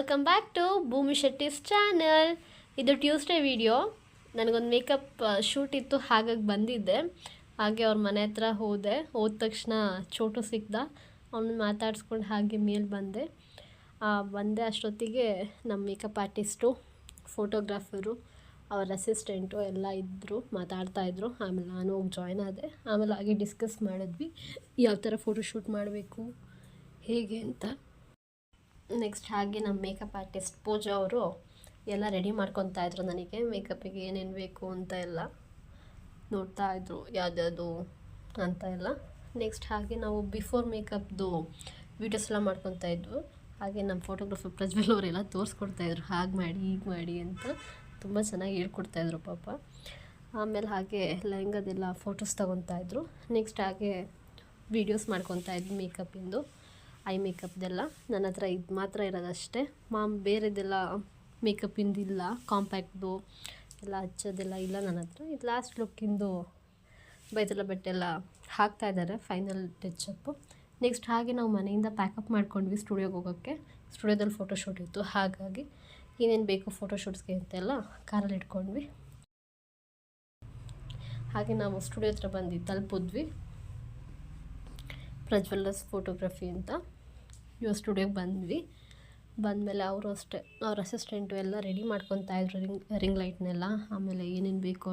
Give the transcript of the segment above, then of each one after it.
Welcome back to Bhoomi Shetty's channel ಇದು Tuesday video ನನಗೊಂದು makeup shoot ಇತ್ತು, ಹಾಗಾಗಿ ಬಂದಿದ್ದೆ. ಹಾಗೆ ಅವ್ರ ಮನೆ ಹತ್ರ ಹೋದೆ. ಹೋದ ತಕ್ಷಣ ಚೋಟು ಸಿಕ್ದ. ಅವನು ಮಾತಾಡಿಸ್ಕೊಂಡು ಹಾಗೆ ಮೇಲೆ ಬಂದೆ. ಬಂದೆ ಅಷ್ಟೊತ್ತಿಗೆ ನಮ್ಮ ಮೇಕಪ್ ಆರ್ಟಿಸ್ಟು ಫೋಟೋಗ್ರಾಫರು ಅವ್ರ ಅಸಿಸ್ಟೆಂಟು ಎಲ್ಲ ಇದ್ದರು ಮಾತಾಡ್ತಾಯಿದ್ರು ಆಮೇಲೆ ನಾನು ಹೋಗಿ ಜಾಯ್ನ್ ಆದೆ. ಆಮೇಲೆ ಹಾಗೆ ಡಿಸ್ಕಸ್ ಮಾಡಿದ್ವಿ. ಯಾವ ಥರ ಫೋಟೋ ಶೂಟ್ ಮಾಡಬೇಕು, ಹೇಗೆ ಅಂತ. ನೆಕ್ಸ್ಟ್ ಹಾಗೆ ನಮ್ಮ ಮೇಕಪ್ ಆರ್ಟಿಸ್ಟ್ ಪೂಜಾ ಅವರು ಎಲ್ಲ ರೆಡಿ ಮಾಡ್ಕೊತಾ ಇದ್ರು ನನಗೆ. ಮೇಕಪ್ಪಿಗೆ ಏನೇನು ಬೇಕು ಅಂತ ಎಲ್ಲ ನೋಡ್ತಾ ಇದ್ರು, ಯಾವ್ದ್ಯಾವುದು ಅಂತ ಎಲ್ಲ. ನೆಕ್ಸ್ಟ್ ಹಾಗೆ ನಾವು ಬಿಫೋರ್ ಮೇಕಪ್ದು ವೀಡಿಯೋಸ್ ಎಲ್ಲ ಮಾಡ್ಕೊತಾ ಇದ್ವು. ಹಾಗೆ ನಮ್ಮ ಫೋಟೋಗ್ರಫರ್ ಪ್ರಜ್ವಲ್ ಅವರೆಲ್ಲ ತೋರಿಸ್ಕೊಡ್ತಾಯಿದ್ರು ಹಾಗೆ ಮಾಡಿ, ಹೀಗೆ ಮಾಡಿ ಅಂತ ತುಂಬ ಚೆನ್ನಾಗಿ ಹೇಳ್ಕೊಡ್ತಾಯಿದ್ರು ಪಾಪ. ಆಮೇಲೆ ಹಾಗೆ ಲೆಹಂಗದೆಲ್ಲ ಫೋಟೋಸ್ ತೊಗೊತಾ ಇದ್ರು. ನೆಕ್ಸ್ಟ್ ಹಾಗೆ ವೀಡಿಯೋಸ್ ಮಾಡ್ಕೊತಾ ಇದ್ವಿ ಮೇಕಪ್ಪಿಂದು. ಐ ಮೇಕಪ್ದೆಲ್ಲ ನನ್ನ ಹತ್ರ ಇದು ಮಾತ್ರ ಇರೋದಷ್ಟೇ. ಮಾಮ್ ಬೇರೆದೆಲ್ಲ ಮೇಕಪ್ಪಿಂದು ಇಲ್ಲ ಕಾಂಪ್ಯಾಕ್ಟ್ದು ಎಲ್ಲ ಹಚ್ಚೋದೆಲ್ಲ ಇಲ್ಲ ನನ್ನ ಹತ್ರ. ಇದು ಲಾಸ್ಟ್ ಲುಕ್ಕಿಂದು ಬೈತಲ ಬಟ್ಟೆಲ್ಲ ಹಾಕ್ತಾ ಇದ್ದಾರೆ ಫೈನಲ್ ಟಚಪ್ಪು ನೆಕ್ಸ್ಟ್ ಹಾಗೆ ನಾವು ಮನೆಯಿಂದ ಪ್ಯಾಕಪ್ ಮಾಡ್ಕೊಂಡ್ವಿ ಸ್ಟುಡಿಯೋಗೆ ಹೋಗೋಕ್ಕೆ. ಸ್ಟುಡಿಯೋದಲ್ಲಿ ಫೋಟೋಶೂಟ್ ಇತ್ತು, ಹಾಗಾಗಿ ಏನೇನು ಬೇಕು ಫೋಟೋಶೂಟ್ಸ್ಗೆ ಅಂತೆಲ್ಲ ಕಾರಲ್ಲಿ ಇಟ್ಕೊಂಡ್ವಿ. ಹಾಗೆ ನಾವು ಸ್ಟುಡಿಯೋ ಹತ್ರ ಬಂದು ತಲುಪಿದ್ವಿ. ಪ್ರಜ್ವಲ್ಲಸ್ ಫೋಟೋಗ್ರಫಿ ಅಂತ ಇವ್ರ ಸ್ಟುಡಿಯೋಗೆ ಬಂದ್ವಿ. ಬಂದಮೇಲೆ ಅವರು ಅಷ್ಟೇ, ಅವ್ರ ಅಸಿಸ್ಟೆಂಟು ಎಲ್ಲ ರೆಡಿ ಮಾಡ್ಕೊತಾ ಇದ್ರು ರಿಂಗ್ ರಿಂಗ್ ಲೈಟ್ನೆಲ್ಲ. ಆಮೇಲೆ ಏನೇನು ಬೇಕು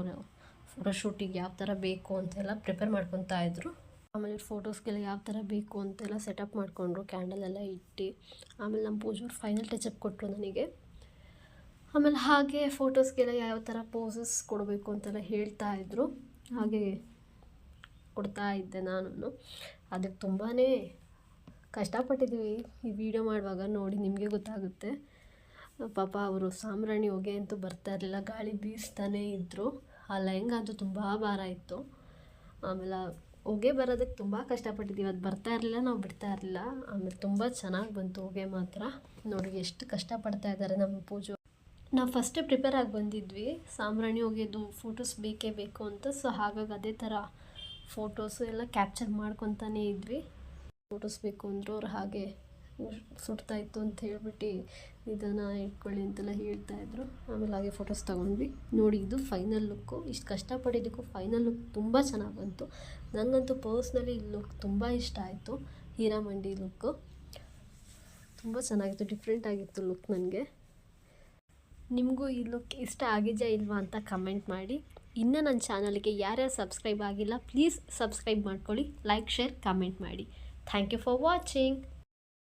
ಫೋಟೋಶೂಟಿಗೆ ಯಾವ ಥರ ಬೇಕು ಅಂತೆಲ್ಲ ಪ್ರಿಪೇರ್ ಮಾಡ್ಕೊತಾ ಇದ್ರು. ಆಮೇಲೆ ಫೋಟೋಸ್ಗೆಲ್ಲ ಯಾವ ಥರ ಬೇಕು ಅಂತೆಲ್ಲ ಸೆಟಪ್ ಮಾಡಿಕೊಂಡ್ರು ಕ್ಯಾಂಡಲ್ ಎಲ್ಲ ಇಟ್ಟು. ಆಮೇಲೆ ನಮ್ಮ ಪೂಜವ್ರು ಫೈನಲ್ ಟಚಪ್ ಕೊಟ್ಟರು ನನಗೆ. ಆಮೇಲೆ ಹಾಗೆ ಫೋಟೋಸ್ಗೆಲ್ಲ ಯಾವ ಥರ ಪೋಸಸ್ ಕೊಡಬೇಕು ಅಂತೆಲ್ಲ ಹೇಳ್ತಾ ಇದ್ರು. ಹಾಗೆ ಕೊಡ್ತಾ ಇದ್ದೆ ನಾನು ಅದಕ್ಕೆ ತುಂಬಾ ಕಷ್ಟಪಟ್ಟಿದ್ದೀವಿ ಈ ವಿಡಿಯೋ ಮಾಡುವಾಗ ನೋಡಿ ನಿಮಗೆ ಗೊತ್ತಾಗುತ್ತೆ. ಪಾಪ ಅವರು ಸಾಂಬ್ರಾಣಿ ಹೊಗೆ ಅಂತೂ ಬರ್ತಾ ಇರಲಿಲ್ಲ, ಗಾಳಿ ಬೀಸ್ತಾನೇ ಇದ್ದರು ಆ ಲೆಹಂಗ ಅಂತೂ ತುಂಬ ಭಾರ ಇತ್ತು. ಆಮೇಲೆ ಹೊಗೆ ಬರೋದಕ್ಕೆ ತುಂಬ ಕಷ್ಟಪಟ್ಟಿದ್ದೀವಿ. ಅದು ಬರ್ತಾ ಇರಲಿಲ್ಲ, ನಾವು ಬಿಡ್ತಾ ಇರಲಿಲ್ಲ. ಆಮೇಲೆ ತುಂಬ ಚೆನ್ನಾಗಿ ಬಂತು ಹೊಗೆ ಮಾತ್ರ. ನೋಡಿ ಎಷ್ಟು ಕಷ್ಟಪಡ್ತಾ ಇದ್ದಾರೆ ನಮ್ಮ ಪೂಜೆ. ನಾವು ಫಸ್ಟೇ ಪ್ರಿಪೇರ್ ಆಗಿ ಬಂದಿದ್ವಿ. ಸಾಂಬ್ರಾಣಿ ಹೊಗೆದು ಫೋಟೋಸ್ ಬೇಕೇ ಬೇಕು ಅಂತ. ಸೊ ಹಾಗಾಗಿ ಅದೇ ಥರ ಫೋಟೋಸು ಎಲ್ಲ ಕ್ಯಾಪ್ಚರ್ ಮಾಡ್ಕೊತಾನೇ ಇದ್ವಿ. ಫೋಟೋಸ್ ಬೇಕು ಅಂದರು ಅವ್ರು ಹಾಗೆ ಸುಡ್ತಾ ಇತ್ತು ಅಂತ ಹೇಳ್ಬಿಟ್ಟು ಇದನ್ನು ಇಟ್ಕೊಳ್ಳಿ ಅಂತೆಲ್ಲ ಹೇಳ್ತಾ ಇದ್ರು. ಆಮೇಲೆ ಹಾಗೆ ಫೋಟೋಸ್ ತೊಗೊಂಡ್ವಿ. ನೋಡಿ ಇದು ಫೈನಲ್ ಲುಕ್ಕು. ಇಷ್ಟು ಕಷ್ಟಪಟ್ಟಿದ್ದಕ್ಕೂ ಫೈನಲ್ ಲುಕ್ ತುಂಬ ಚೆನ್ನಾಗಿ ಬಂತು. ನನಗಂತೂ ಪರ್ಸ್ನಲಿ ಈ ಲುಕ್ ತುಂಬ ಇಷ್ಟ ಆಯಿತು. ಹೀರಾಮಂಡಿ ಲುಕ್ಕು. ತುಂಬ ಚೆನ್ನಾಗಿತ್ತು. ಡಿಫ್ರೆಂಟ್ ಆಗಿತ್ತು ಲುಕ್ ನನಗೆ. ನಿಮಗೂ ಈ ಲುಕ್ ಇಷ್ಟ ಆಗಿದೆಯಾ ಇಲ್ವಾ ಅಂತ ಕಮೆಂಟ್ ಮಾಡಿ. ಇನ್ನು ನನ್ನ ಚಾನಲ್ಗೆ ಯಾರ್ಯಾರು ಸಬ್ಸ್ಕ್ರೈಬ್ ಆಗಿಲ್ಲ, ಪ್ಲೀಸ್ ಸಬ್ಸ್ಕ್ರೈಬ್ ಮಾಡ್ಕೊಳ್ಳಿ, ಲೈಕ್, ಶೇರ್, ಕಮೆಂಟ್ ಮಾಡಿ. Thank you for watching.